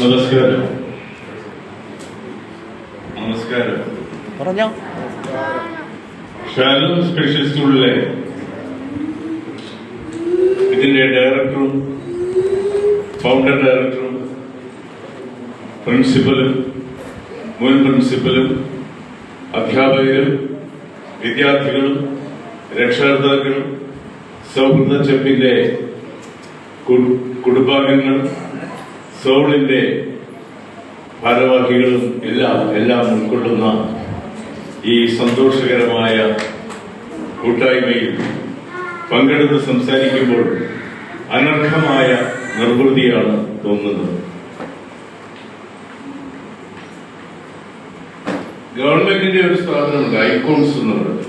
നമസ്കാരം. നമസ്കാരം. പറഞ്ഞോ. ഷാലോ സ്പെഷ്യൽ സ്കൂളിലെ ഇതിന്റെ ഡയറക്ടറും ഫൗണ്ടർ ഡയറക്ടറും പ്രിൻസിപ്പലും മുൻ പ്രിൻസിപ്പലും അധ്യാപകരും വിദ്യാർത്ഥികളും രക്ഷകർത്താക്കളും സൗഹൃദ ചെപ്പിന്റെ കുടുംബാംഗങ്ങളും സോളിന്റെ ഭാരവാഹികളും എല്ലാം എല്ലാം ഉൾക്കൊള്ളുന്ന ഈ സന്തോഷകരമായ കൂട്ടായ്മയിൽ പങ്കെടുത്ത് സംസാരിക്കുമ്പോൾ അനർഹമായ നിർവൃതിയാണ് തോന്നുന്നത്. ഗവൺമെന്റിന്റെ ഒരു സ്ഥാപനമുണ്ട് ഐക്കോൺസ് എന്ന് പറയുന്നത്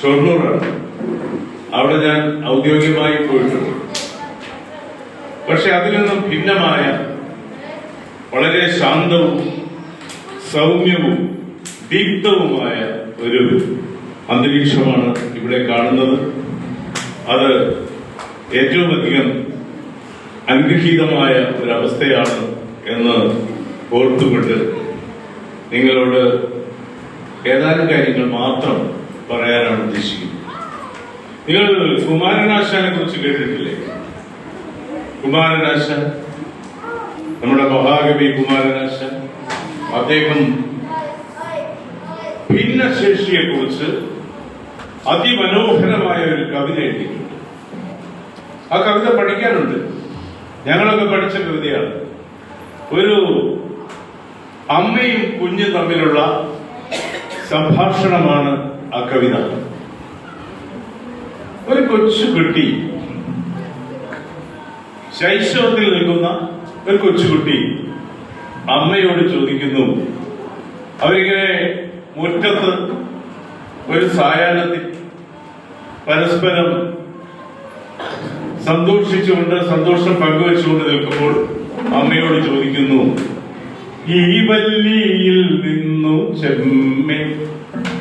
ഷൊർണൂറാണ് അവിടെ ഞാൻ ഔദ്യോഗികമായി പോയിട്ടുണ്ട്. പക്ഷെ അതിൽ നിന്നും ഭിന്നമായ വളരെ ശാന്തവും സൗമ്യവും ദീപ്തവുമായ ഒരു അന്തരീക്ഷമാണ് ഇവിടെ കാണുന്നത്. അത് ഏറ്റവും അധികം അനുഗ്രഹീതമായ ഒരവസ്ഥയാണ് എന്ന് ഓർത്തുകൊണ്ട് നിങ്ങളോട് ഏതാനും കാര്യങ്ങൾ മാത്രം പറയാനാണ് ഉദ്ദേശിക്കുന്നത്. നിങ്ങൾ കുമാരനാശാനെ കുറിച്ച് കേട്ടിട്ടില്ലേ? കുമാരനാശാൻ നമ്മുടെ മഹാകവി കുമാരനാശൻ അദ്ദേഹം ഭിന്നശേഷിയെ കുറിച്ച് അതിമനോഹരമായ ഒരു കവിത എഴുതിയിട്ടുണ്ട്. ആ കവിത പഠിക്കാനുണ്ട്. ഞങ്ങളൊക്കെ പഠിച്ച കവിതയാണ്. ഒരു അമ്മയും കുഞ്ഞും തമ്മിലുള്ള സംഭാഷണമാണ് ആ കവിത. ഒരു കൊച്ചു കുട്ടി ശൈശവത്തിൽ നിൽക്കുന്ന ഒരു കൊച്ചുകുട്ടി അമ്മയോട് ചോദിക്കുന്നു അവരിങ്ങനെ മുറ്റത്ത് ഒരു സായാഹ്നത്തിൽ പരസ്പരം സന്തോഷിച്ചുകൊണ്ട് സന്തോഷം പങ്കുവെച്ചുകൊണ്ട് നിൽക്കുമ്പോൾ അമ്മയോട് ചോദിക്കുന്നു ഈ വല്ലിയിൽ നിന്നു ചെമ്മേ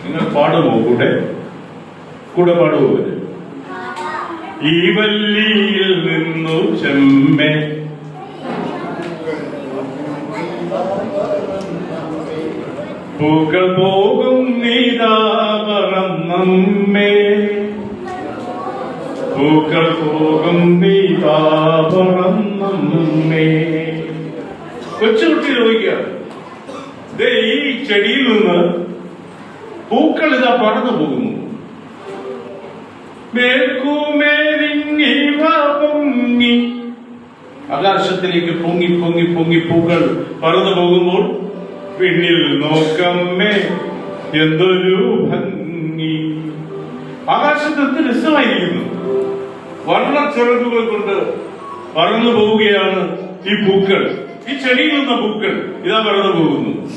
നിങ്ങൾ പാടുമോ? കൂടെ? കൂടെ പാടുമോ അവർ? ഈ വല്ലിയിൽ നിന്നു ചെമ്മേ. പുക പോകും നീതാ പറന്നമ്മേ പൂക്കൾ പോകും നീതാ കൊച്ചുകുട്ടി ചോദിക്കുക ഈ ചെടിയിൽ നിന്ന് പൂക്കൾ ഇതാ പറന്നു പോകുന്നു. പൊങ്ങി. ആകാശത്തിലേക്ക് പൊങ്ങി പൊങ്ങി പൊങ്ങി പൂക്കൾ പറന്നു പോകുമ്പോൾ പിന്നിൽ നോക്കമ്മേ എന്തൊരു ഭംഗി. ആകാശത്ത് രസമായിരിക്കുന്നു. വർണച്ചിറകുകൾ കൊണ്ട് പറന്നു പോവുകയാണ് ഈ പൂക്കൾ. ഈ ചെടിയിൽ നിന്ന പൂക്കൾ ഇതാ പറന്നു പോകുന്നു.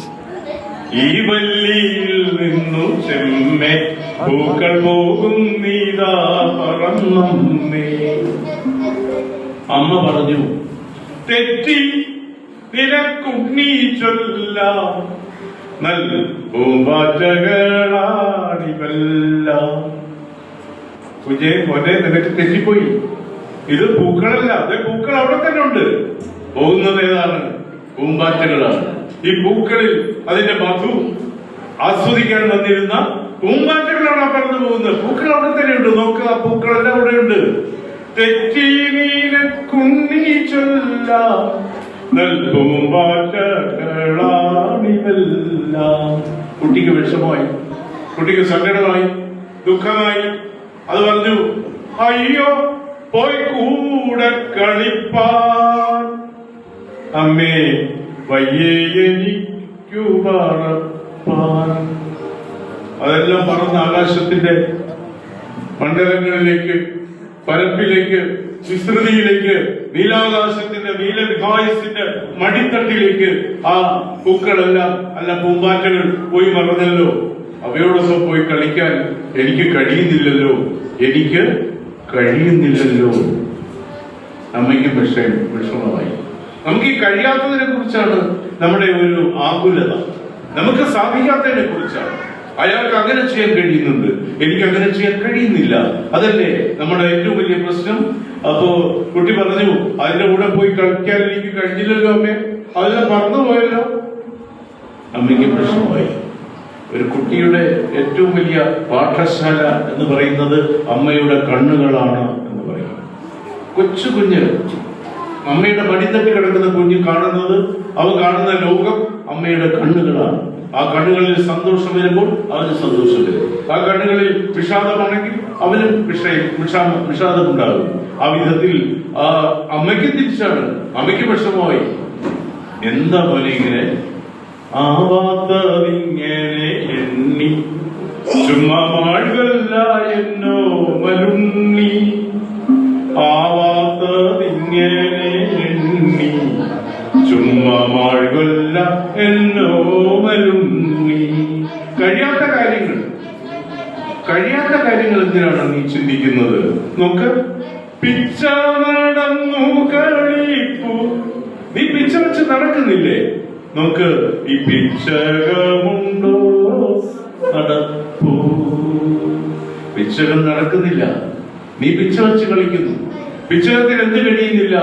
ഈ വല്ലിയിൽ നിന്നു ചെമ്മേ. പൂക്കൾ പോകും നീതാ പറന്നേ അമ്മ പറഞ്ഞു തെറ്റി നിനക്കുണ്ണി ചൊല്ല. നല്ല പൂമ്പാറ്റകളാണിവല്ല. കുഞ്ഞേ മോനെ നിനക്ക് തെറ്റിപ്പോയി. ഇത് പൂക്കളല്ല അതെ പൂക്കൾ അവിടെ തന്നെ ഉണ്ട്. പോകുന്നത് ഏതാണ്? പൂമ്പാറ്റകളാണ്. ഈ പൂക്കളിൽ അതിന്റെ മധു ആസ്വദിക്കാൻ വന്നിരുന്ന പൂമ്പാറ്റകളാണ് പറന്നു പോകുന്നത്. പൂക്കൾ അവിടെ തന്നെ ഉണ്ട്. നോക്കുക പൂക്കളെല്ലാം അവിടെ ഉണ്ട്. ചൊല്ല കുട്ടിക്ക് വിഷമമായി. കുട്ടിക്ക് സങ്കടമായി ദുഃഖമായി. അത് പറഞ്ഞു അയ്യോ പോയി കൂടെ കളിപ്പാൻ. അമ്മേ വയ്യേ എനിക്കു പറപ്പാൻ അതെല്ലാം പറന്ന് ആകാശത്തിന്റെ മണ്ഡലങ്ങളിലേക്ക് പരപ്പിലേക്ക് വിസ്തൃതിയിലേക്ക് നീലാകാശത്തിന്റെ നീലവിഹായസിന്റെ മടിത്തട്ടിലേക്ക് ആ പൂക്കളെല്ലാം അല്ല പൂമ്പാറ്റകൾ പോയി മറന്നല്ലോ. അവയോടൊപ്പം പോയി കളിക്കാൻ എനിക്ക് കഴിയുന്നില്ലല്ലോ. എനിക്ക് കഴിയുന്നില്ലല്ലോ. അമ്മയ്ക്ക് പക്ഷേ വിഷമമായി. നമുക്ക് ഈ കഴിയാത്തതിനെ കുറിച്ചാണ് നമ്മുടെ ഒരു ആകുലത. നമുക്ക് സാധിക്കാത്തതിനെ കുറിച്ചാണ്. അയാൾക്ക് അങ്ങനെ ചെയ്യാൻ കഴിയുന്നുണ്ട്. എനിക്ക് അങ്ങനെ ചെയ്യാൻ കഴിയുന്നില്ല. അതല്ലേ നമ്മുടെ ഏറ്റവും വലിയ പ്രശ്നം? അപ്പോ കുട്ടി പറഞ്ഞു അതിന്റെ കൂടെ പോയി കളിക്കാൻ എനിക്ക് കഴിഞ്ഞില്ലല്ലോ അമ്മേ. അതെല്ലാം മറന്നുപോയല്ലോ അമ്മയ്ക്ക് പ്രശ്നമായി. ഒരു കുട്ടിയുടെ ഏറ്റവും വലിയ പാഠശാല എന്ന് പറയുന്നത് അമ്മയുടെ കണ്ണുകളാണ് എന്ന് പറയും കൊച്ചു കുഞ്ഞ് അമ്മയുടെ മടിത്തട്ടി കിടക്കുന്ന കുഞ്ഞ് കാണുന്നത് അവ കാണുന്ന ലോകം അമ്മയുടെ കണ്ണുകളാണ്. ആ കണ്ണുകളിൽ സന്തോഷം വരുമ്പോൾ അവന് സന്തോഷം വരും. ആ കണ്ണുകളിൽ വിഷാദമാണെങ്കിൽ അവനും വിഷയം വിഷാദം ഉണ്ടാകും ആ വിധത്തിൽ ആ അമ്മയ്ക്ക് തിരിച്ചാണ്. അമ്മയ്ക്ക് വിഷമമായി. എന്താ പോലെ ഇങ്ങനെ? ആവാത്തതിങ്ങനെ എണ്ണി. ചുമ്മാ മാഴുകല്ല എന്നോ മലുണ്ണി ആവാത്തതിങ്ങനെ എണ്ണി. ചുമ്മാ എന്നോ കഴിയാത്ത കാര്യങ്ങൾ. കഴിയാത്ത കാര്യങ്ങൾ എന്തിനാണ് നീ ചിന്തിക്കുന്നത്? നോക്ക്. പിച്ച നടന്നു കളിപ്പു. നീ പിച്ച വെച്ച് നടക്കുന്നില്ലേ? നോക്ക്. ഈ പിച്ചകമുണ്ടോ? നടപ്പൂ. പിച്ചകം നടക്കുന്നില്ല. നീ പിച്ച വെച്ച് കളിക്കുന്നു. പിച്ചകത്തിന് എന്ത് കഴിയുന്നില്ല?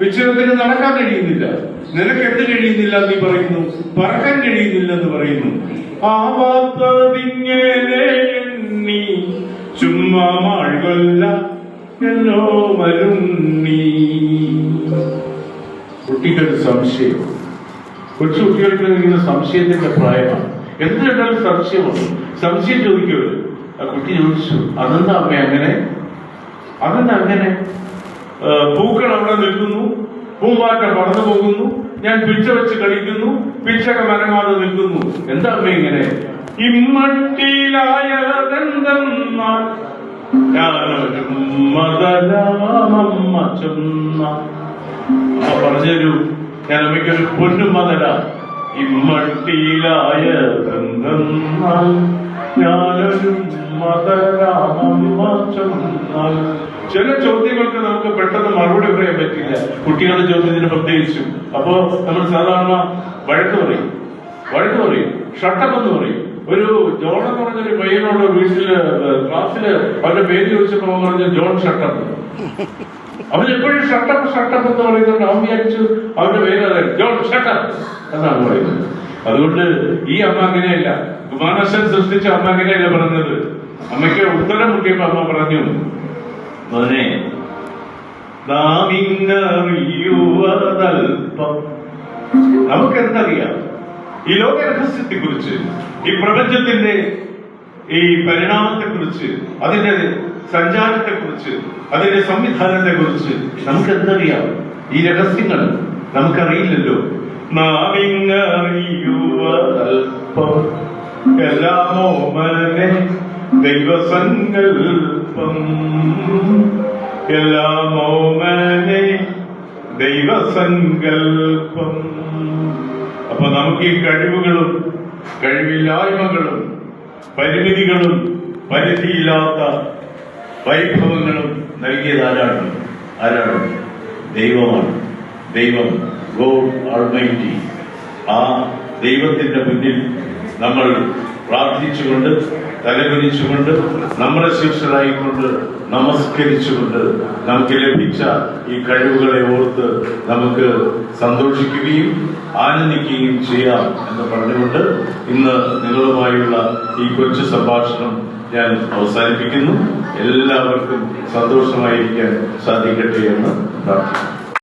പിച്ചകത്തിന് നടക്കാൻ കഴിയുന്നില്ല. നിനക്ക് എന്ത് കഴിയുന്നില്ല നീ പറയുന്നു? പറക്കാൻ കഴിയുന്നില്ല എന്ന് പറയുന്നു. ആവാത്തതിങ്ങനെ എന്നോ മരുണ്ണി കുട്ടിക്കൊരു സംശയം. കൊച്ചു കുട്ടികൾക്ക് ഇങ്ങനെ സംശയത്തിന്റെ പ്രായമാണ്. എന്ത് കണ്ടാലും സംശയമാണ് സംശയം ചോദിക്കരുത് ആ കുട്ടി ചോദിച്ചു അതെന്താ അമ്മ അങ്ങനെ? അതെന്താ അങ്ങനെ? പൂക്കൾ അവിടെ നിൽക്കുന്നു. പൂമ്പാറ്റ പറന്നു പോകുന്നു. ഞാൻ പിച്ച വെച്ച് കളിക്കുന്നു. പിച്ചക മരങ്ങാതെ നിൽക്കുന്നു. എന്താ അമ്മ ഇങ്ങനെ? പറഞ്ഞൊരു ഞാൻ അമ്മയ്ക്കൊരു പൊന്നും മതല ഇമ്മട്ടിയിലായതെന്തെന്നാൽ ചില ചോദ്യങ്ങൾക്ക് നമുക്ക് പെട്ടെന്ന് മറുപടി പറയാൻ പറ്റില്ല. കുട്ടികളുടെ ചോദ്യത്തിന് പ്രത്യേകിച്ചും. അപ്പോ നമ്മൾ സാധാരണ വഴക്ക് പറയും. വഴക്ക് പറയും. ഷട്ടം എന്ന് പറയും. ഒരു ജോൺ എന്ന് പറഞ്ഞൊരു പയ്യനോട് വീട്ടിൽ ക്ലാസ്സിൽ അവന്റെ പേര് ചോദിച്ചപ്പോ പറഞ്ഞ ജോൺ ഷട്ടം അവൻ എപ്പോഴും ഷട്ടപ്പ് ഷട്ടപ്പ് എന്ന് പറയുന്നുണ്ട്. അവൻ വിചാരിച്ചു അവന്റെ പേര് അതായത് ജോൺ ഷട്ടപ്പ് എന്നാണ് പറയുന്നത്. അതുകൊണ്ട് ഈ അമ്മ അങ്ങനെയല്ല. കുമാരനാശൻ സൃഷ്ടിച്ച അമ്മ അങ്ങനെയല്ല പറഞ്ഞത്. അമ്മയ്ക്ക് ഉത്തരം കിട്ടിയപ്പോ അമ്മ പറഞ്ഞു മോനെ നാം ഇന്നറിയുവതൽപ്പം നമുക്കെന്തറിയാം? ഈ ലോക രഹസ്യത്തെ കുറിച്ച് ഈ പ്രപഞ്ചത്തിന്റെ ഈ പരിണാമത്തെ കുറിച്ച് അതിന്റെ സഞ്ചാരത്തെ കുറിച്ച് അതിന്റെ സംവിധാനത്തെ കുറിച്ച് നമുക്ക് എന്തറിയാം ഈ രഹസ്യങ്ങൾ നമുക്കറിയില്ലല്ലോ. നാം ഇന്നറിയുവതൽപ്പം എല്ലാമോ മനെ ദൈവസങ്കൽപ്പം. എല്ലാമോ മനെ ദൈവസങ്കൽപ്പം. അപ്പൊ നമുക്ക് ഈ കഴിവുകളും കഴിവില്ലായ്മകളും പരിമിതികളും പരിധിയില്ലാത്ത വൈഭവങ്ങളും നൽകിയത് ആരാണ്? ആരാണ്? ദൈവമാണ്. ദൈവം. ആ ദൈവത്തിന്റെ മുന്നിൽ നമ്മൾ പ്രാർത്ഥിച്ചുകൊണ്ട് തലകുനിച്ചുകൊണ്ട് നമ്മുടെ ശിഷ്യരായിക്കൊണ്ട് നമസ്കരിച്ചുകൊണ്ട് നമുക്ക് ലഭിച്ച ഈ കഴിവുകളെ ഓർത്ത് നമുക്ക് സന്തോഷിക്കുകയും ആനന്ദിക്കുകയും ചെയ്യാം എന്ന് പറഞ്ഞുകൊണ്ട് ഇന്ന് നിങ്ങളുമായുള്ള ഈ കൊച്ചു സംഭാഷണം ഞാൻ അവസാനിപ്പിക്കുന്നു. എല്ലാവർക്കും സന്തോഷമായിരിക്കാൻ സാധിക്കട്ടെ എന്ന് പ്രാർത്ഥിക്കുന്നു.